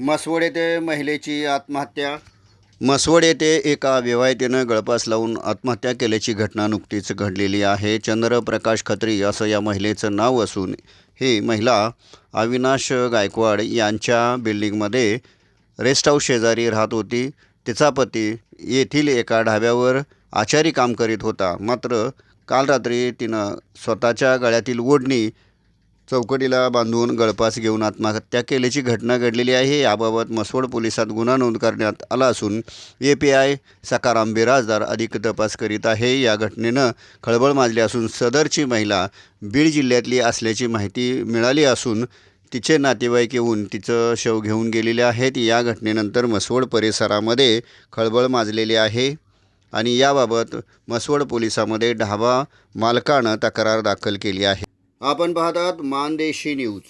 मसवड येथे महिलेची आत्महत्या. मसवड येथे एका विवाहितेनं गळपास लावून आत्महत्या केल्याची घटना नुकतीच घडलेली आहे. चंद्रप्रकाश खत्री असं या महिलेचं नाव असून ही महिला अविनाश गायकवाड यांच्या बिल्डिंगमध्ये रेस्ट हाऊस शेजारी राहत होती. तिचा पती येथील एका ढाब्यावर आचारी काम करीत होता. मात्र काल रात्री तिनं स्वतःच्या गळ्यातील ओढणी चौकटीला बांधून गळपास घेऊन आत्महत्या केल्याची घटना घडलेली आहे. याबाबत मसवड पोलिसात गुन्हा नोंद करण्यात आला असून A P I Sakaram Birajdar अधिक तपास करीत आहे. या घटनेनं खळबळ माजली असून सदरची महिला बीड जिल्ह्यातली असल्याची माहिती मिळाली असून तिचे नातेवाईक येऊन तिचं शव घेऊन गेलेले आहेत. या घटनेनंतर मसवड परिसरामध्ये खळबळ माजलेली आहे आणि याबाबत मसवड पोलिसामध्ये ढाबा मालकानं तक्रार दाखल केली आहे. आपण पाहतात मानदेशी न्यूज.